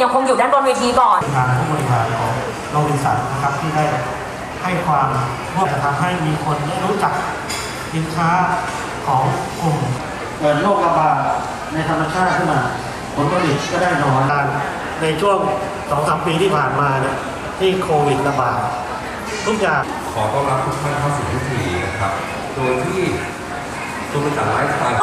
กียรติยังคงอยู่ด้านบนเวทีก่อน ทางผู้บริหารของโรบินสันนะครับที่ได้ให้ความร่วมจะทำให้มีคนได้รู้จักสินค้าของกลุ่มเกิดโรคระบาดในธรรมชาติขึ้นมาผลผลิตก็ได้น้อย ในช่วงสองสามปีที่ผ่านมาเนี่ยที่โควิดระบาดทุกอย่าง ขอต้อนรับทุกท่านเข้าสู่พิธีนะครับ โดยที่ตัวบริษัทไลฟ์สไตล์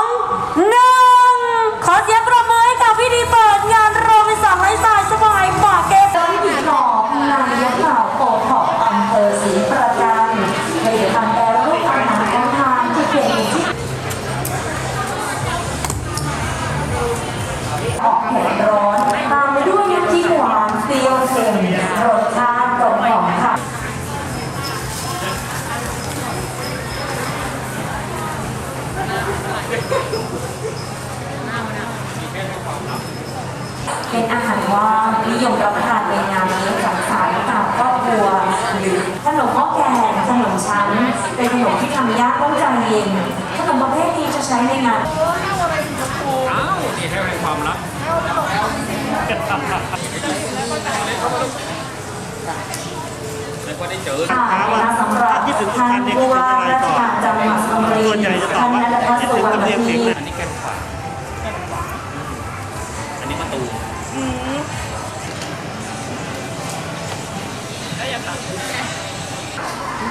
ออกเผ็ดร้อน ตามไปด้วยน้ำจิ้มหวานเปรี้ยวเค็มรสชาติกลมกล่อมค่ะเป็นอาหารว่านิยมรับประทานในงานเลี้ยงสังสรรค์ตามครอบครัวหรือขนมหม้อแกงขนมชั้น เป็นขนมที่ทำยากต้องใจเย็นขนมประเภทนี้จะใช้ในงาน อ้าวนี่ให้เป็น ความลับแล้วก็ได้เจอค่ะนะคะสำหรับท่านผู้ว่าราชการจังหวัดสุพรรณบุรีส่วนใหญ่จะตอบท่านว่านัทพัฒน์คิดสุถึงวรรณตำเนียงทีเสียงอันนี้แก้มขวาแก้มขวาอันนี้ประตูเพ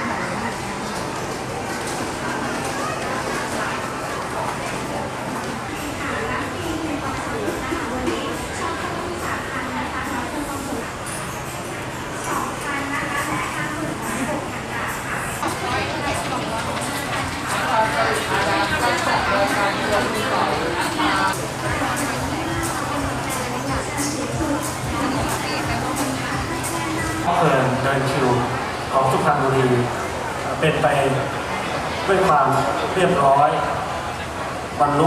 ลินเดินคิวของสุพรรณบุรีเป็นไปด้วยความเรียบร้อยบรรลุ